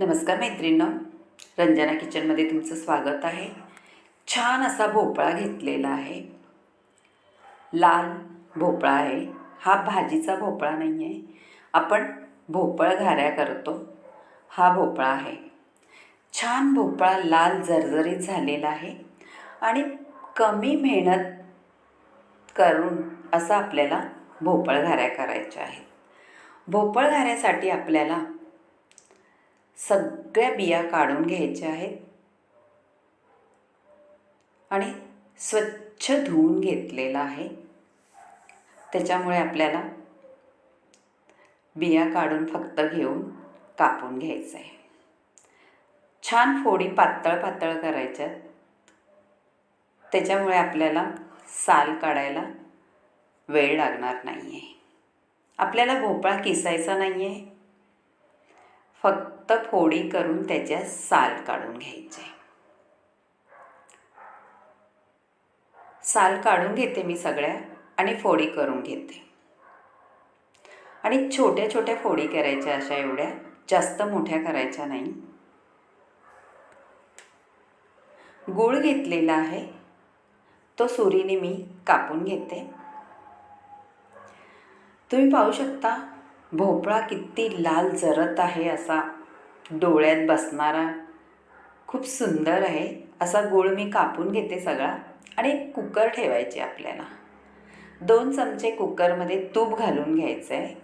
नमस्कार मैत्रिणींनो. रंजना किचनमध्ये तुमचं स्वागत आहे. छान असा भोपळा घेतलेला आहे. लाल भोपळा आहे. हा भाजीचा भोपळा नाही आहे आपण भोपळ घाऱ्या करतो. हा भोपळा आहे. छान भोपळा लाल जरजरीत झालेला आहे. आणि कमी मेहनत करून असं आपल्याला भोपळ घाऱ्या करायच्या आहेत. भोपळ घाऱ्यासाठी आपल्याला सगळ्या बिया काढून घ्यायच्या आहेत. आणि स्वच्छ धुवून घेतलेला आहे. त्याच्यामुळे आपल्याला बिया काढून फक्त घेऊन कापून घ्यायचं आहे छान फोडी पातळ पातळ करायच्यात. त्याच्यामुळे आपल्याला साल काढायला वेळ लागणार नाही आहे आपल्याला भोपळा किसायचा नाही आहे फक्त फोडी करून त्याच्या साल काढून घ्यायचे. साल काढून घेते मी सगळ्या आणि फोडी करून घेते. आणि छोट्या छोट्या फोडी करायच्या अशा एवढ्या जास्त मोठ्या करायच्या नाही. गूळ घेतलेला आहे तो सुरीने मी कापून घेते. तुम्ही पाहू शकता भोपळा किती लाल जरत आहे असा डोळ्यात बसणारा. खूप सुंदर आहे असा गूळ मी कापून घेते सगळा आणि एक कुकर ठेवायचे आपल्याला. दोन चमचे कुकरमध्ये तूप घालून घ्यायचं आहे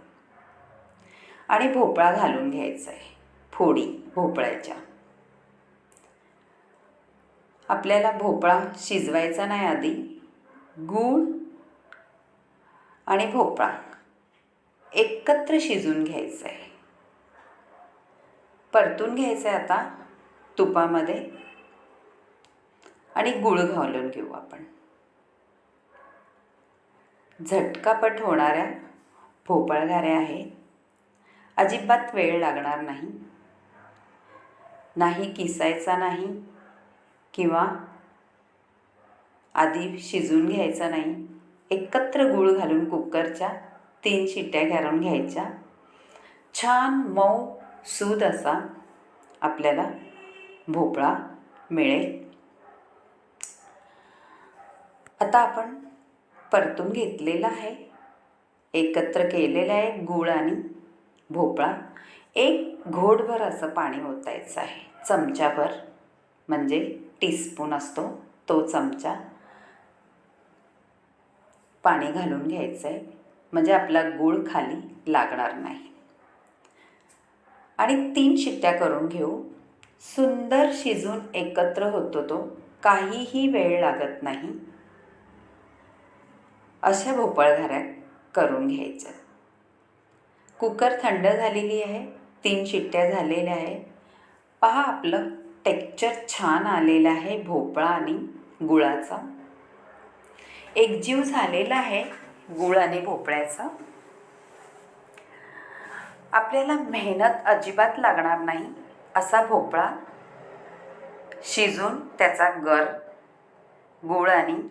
आणि भोपळा घालून घ्यायचा आहे फोडी भोपळ्याच्या. आपल्याला भोपळा शिजवायचा नाही आधी. गूळ आणि भोपळा. एकत्र शिजून घ्यायचं आहे परतून घ्यायचं आहे आता तुपामध्ये आणि गुळ घालून घेऊ आपण. झटकापट होणाऱ्या भोपळगाऱ्या आहे. अजिबात वेळ लागणार नाही. नाही किसायचा नाही किंवा आधी शिजून घ्यायचा नाही. एकत्र गूळ घालून कुकरच्या तीन शिट्ट्या घालून घ्यायच्या. छान मऊ सूद असा आपल्याला भोपळा मिळेल. आता आपण परतून घेतलेला आहे. एकत्र केलेलं आहे गूळ आणि भोपळा. एक घोटभर असं पाणी ओतायचं आहे. चमच्याभर म्हणजे टीस्पून असतो तो चमचा. पाणी घालून घ्यायचं आहे म्हणजे आपला गूळ खाली लागणार नाही. आणि तीन शिट्ट्या करून घेऊ. सुंदर शिजून एकत्र होतो तो. काहीही वेळ लागत नाही. अशा भोपळघाऱ्या करून घ्यायचं. कुकर थंड झालेली आहे. तीन शिट्ट्या झालेल्या आहे. पहा आपलं टेक्चर छान आलेलं आहे भोपळा आणि गुळाचा. एकजीव झालेला आहे. गुळ आणि भोपळ्याचा. आपल्याला मेहनत अजिबात लागणार नाही असा भोपळा शिजून त्याचा गर गुळ आणि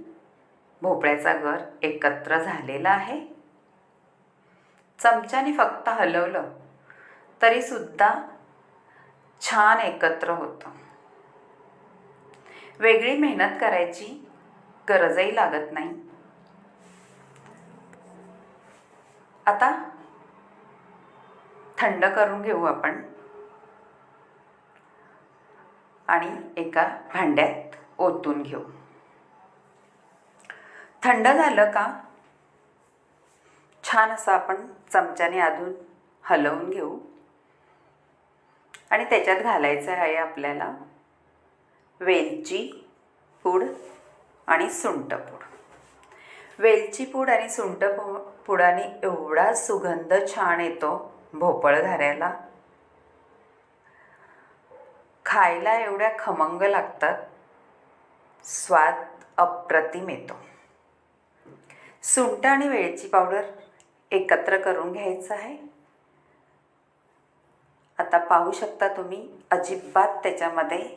भोपळ्याचा गर एकत्र झालेला आहे. चमच्याने फक्त हलवलं तरीसुद्धा छान एकत्र होतं. वेगळी मेहनत करायची गरजही लागत नाही. आता थंड करून घेऊ आपण. आणि एका भांड्यात ओतून घेऊ. थंड झालं का? छान असं आपण चमच्याने आधून हलवून घेऊ. आणि त्याच्यात घालायचं आहे आपल्याला वेलची पूड आणि सुंटपूड वेलची पूड आणि सुंट पू पुडाने एवढा सुगंध छान येतो भोपळ घाऱ्याला खायला एवढ्या खमंग लागतात स्वाद अप्रतिम येतो. सुंट आणि वेलची पावडर एकत्र करून घ्यायचं आहे. आता पाहू शकता तुम्ही अजिबात त्याच्यामध्ये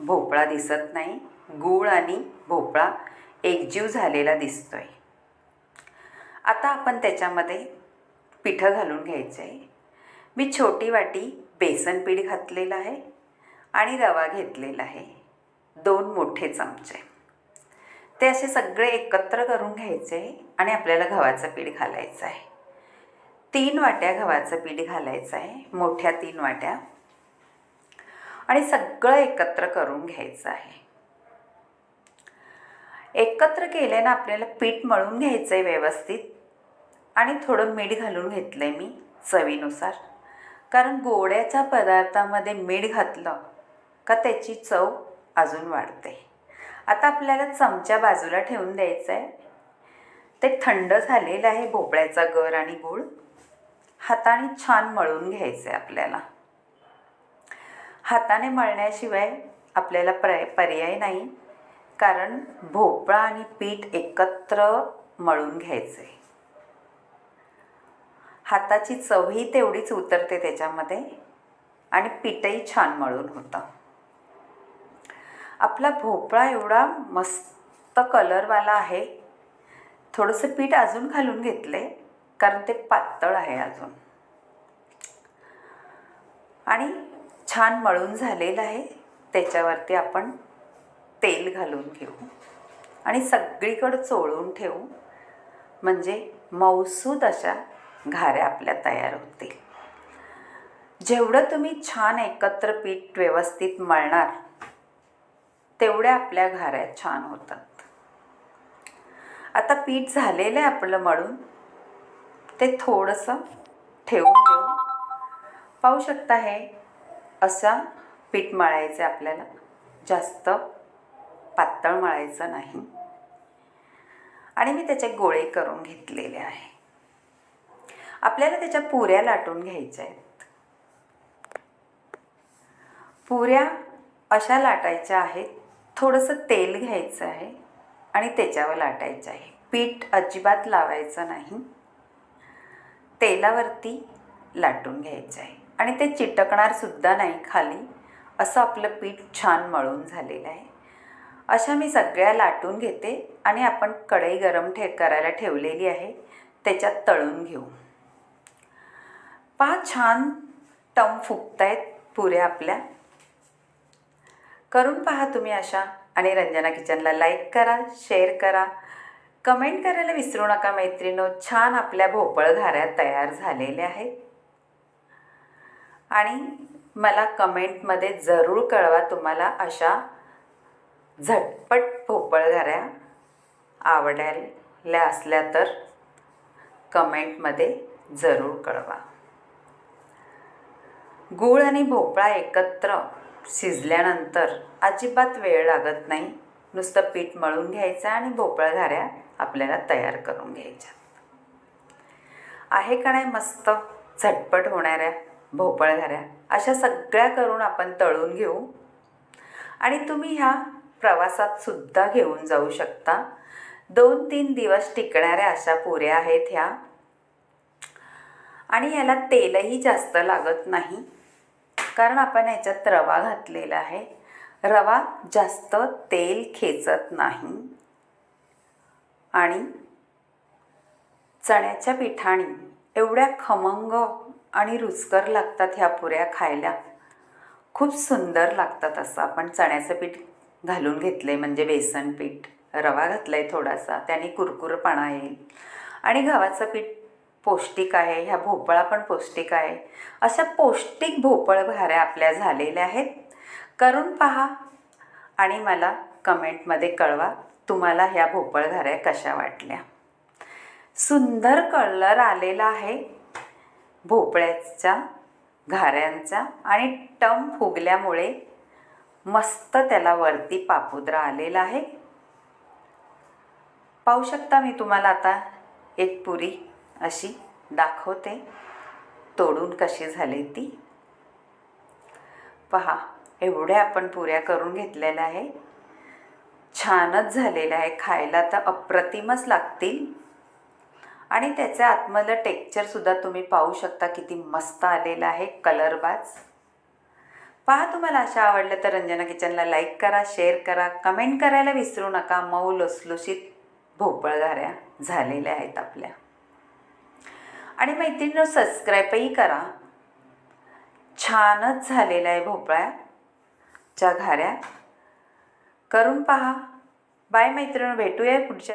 भोपळा दिसत नाही गूळ आणि भोपळा एकजीव झालेला दिसतोय. आता आपण त्याच्यामध्ये पिठं घालून घ्यायचं आहे मी छोटी वाटी बेसन पीठ घातलेलं आहे आणि रवा घेतलेला आहे. दोन मोठे चमचे. ते असे सगळे एकत्र करून घ्यायचे आणि आपल्याला गव्हाचं पीठ घालायचं आहे तीन वाट्या गव्हाचं पीठ घालायचं आहे मोठ्या तीन वाट्या. आणि सगळं एकत्र करून घ्यायचं आहे. एकत्र केल्यानं आपल्याला पीठ मळून घ्यायचं आहे व्यवस्थित. आणि थोडं मीठ घालून घेतलं आहे मी चवीनुसार. कारण गोड्याच्या पदार्थामध्ये मीठ घातलं का त्याची चव अजून वाढते. आता आपल्याला चमचा बाजूला ठेवून द्यायचं आहे ते थंड झालेलं आहे भोपळ्याचा गर आणि गूळ. हाताने छान मळून घ्यायचं आहे आपल्याला. हाताने मळण्याशिवाय आपल्याला प्र पर्याय नाही. कारण भोपळा आणि पीठ एकत्र मळून घ्यायचे. हाताची चवही तेवढीच उतरते त्याच्यामध्ये आणि पीठही छान मळून होतं. आपला भोपळा एवढा मस्त कलरवाला आहे. थोडंसं पीठ अजून घालून घेतले कारण ते पातळ आहे अजून. आणि छान मळून झालेलं आहे. त्याच्यावरती आपण तेल घालून घेऊ आणि सगळीकडं चोळून ठेवू. म्हणजे मौसूद अशा घाऱ्या आपल्या तयार होतील. जेवढं तुम्ही छान एकत्र पीठ व्यवस्थित मळणार तेवढ्या आपल्या घाऱ्या छान होतात. आता पीठ झालेलं आहे आपलं मळून. ते थोडंसं ठेवून घेऊ पाहू शकता हे असं पीठ मळायचं आपल्याला. जास्त पातळ मळायचं नाही. आणि मी त्याचे गोळे करून घेतलेले आहे. आपल्याला त्याच्या पुऱ्या लाटून घ्यायच्या आहेत. पुऱ्या अशा लाटायच्या आहेत थोडंसं तेल घ्यायचं आहे आणि त्याच्यावर लाटायचं आहे. पीठ अजिबात लावायचं नाही. तेलावरती लाटून घ्यायचं आहे. आणि ते चिटकणारसुद्धा नाही खाली. असं आपलं पीठ छान मळून झालेलं आहे. अशा मी सगळ्या लाटून घेते आणि आपण कढई गरम ठे करायला ठेवलेली आहे. त्याच्यात तळून घेऊ. पहा छान टम फुगतायत पुऱ्या आपल्या. करून पहा तुम्ही अशा आणि रंजना किचनला लाईक करा शेअर करा. कमेंट करायला विसरू नका मैत्रिणो छान आपल्या भोपळ घाऱ्या तयार झालेल्या आहेत. आणि मला कमेंटमध्ये जरूर कळवा तुम्हाला अशा झटपट भोपळ घाऱ्या आवडायला असल्या तर कमेंटमध्ये जरूर कळवा. गूळ आणि भोपळा एकत्र शिजल्यानंतर अजिबात वेळ लागत नाही. नुसतं पीठ मळून घ्यायचं आणि भोपळा घाऱ्या आपल्याला तयार करून घ्यायच्या. आहे का नाही मस्त झटपट होणाऱ्या भोपळघाऱ्या? अशा सगळ्या करून आपण तळून घेऊ. आणि तुम्ही ह्या प्रवासात सुद्धा घेऊन जाऊ शकता. दोन तीन दिवस टिकणाऱ्या अशा पुऱ्या आहेत ह्या. आणि याला तेलही जास्त लागत नाही. कारण आपण याच्यात रवा घातलेला आहे. रवा जास्त तेल खेचत नाही. आणि चण्याच्या पिठाने एवढ्या खमंग आणि रुचकर लागतात ह्या पुऱ्या खायला. खूप सुंदर लागतात असं आपण चण्याचं पीठ घालून घेतलं आहे म्हणजे बेसन पीठ रवा घातला आहे थोडासा त्याने कुरकुरपणा येईल. आणि गव्हाचं पीठ पौष्टिक आहे ह्या भोपळा पण पौष्टिक आहे. अशा पौष्टिक भोपळ घाऱ्या आपल्या झालेल्या आहेत. करून पहा आणि मला कमेंटमध्ये कळवा तुम्हाला ह्या भोपळ घाऱ्या कशा वाटल्या. सुंदर कलर आलेला आहे भोपळ्याच्या घाऱ्यांचा आणि टम फुगल्यामुळे मस्त त्याला वरती पापुद्रा आलेला आहे. पाहू शकता मी तुम्हाला आता एक पुरी अशी दाखवते. तोडून कशी झाली ती. पहा एवढ्या आपण पुऱ्या करून घेतलेल्या आहे. छानच झालेलं आहे. खायला तर अप्रतिमच लागतील. आणि त्याचं आतमधलं टेक्चरसुद्धा तुम्ही पाहू शकता किती मस्त आलेलं आहे कलरबाज पहा तुम्हाला अशा आवडलं तर रंजना किचनला लाईक करा शेअर करा. कमेंट करायला विसरू नका. मऊ लुसलुशीत भोपळ घाऱ्या झालेल्या आहेत आपल्या. आणि मैत्रिणीनं सबस्क्राईबही करा. छानच झालेला आहे भोपळ्याच्या घाऱ्या. करून पहा. बाय मैत्रिणी भेटूया पुढच्या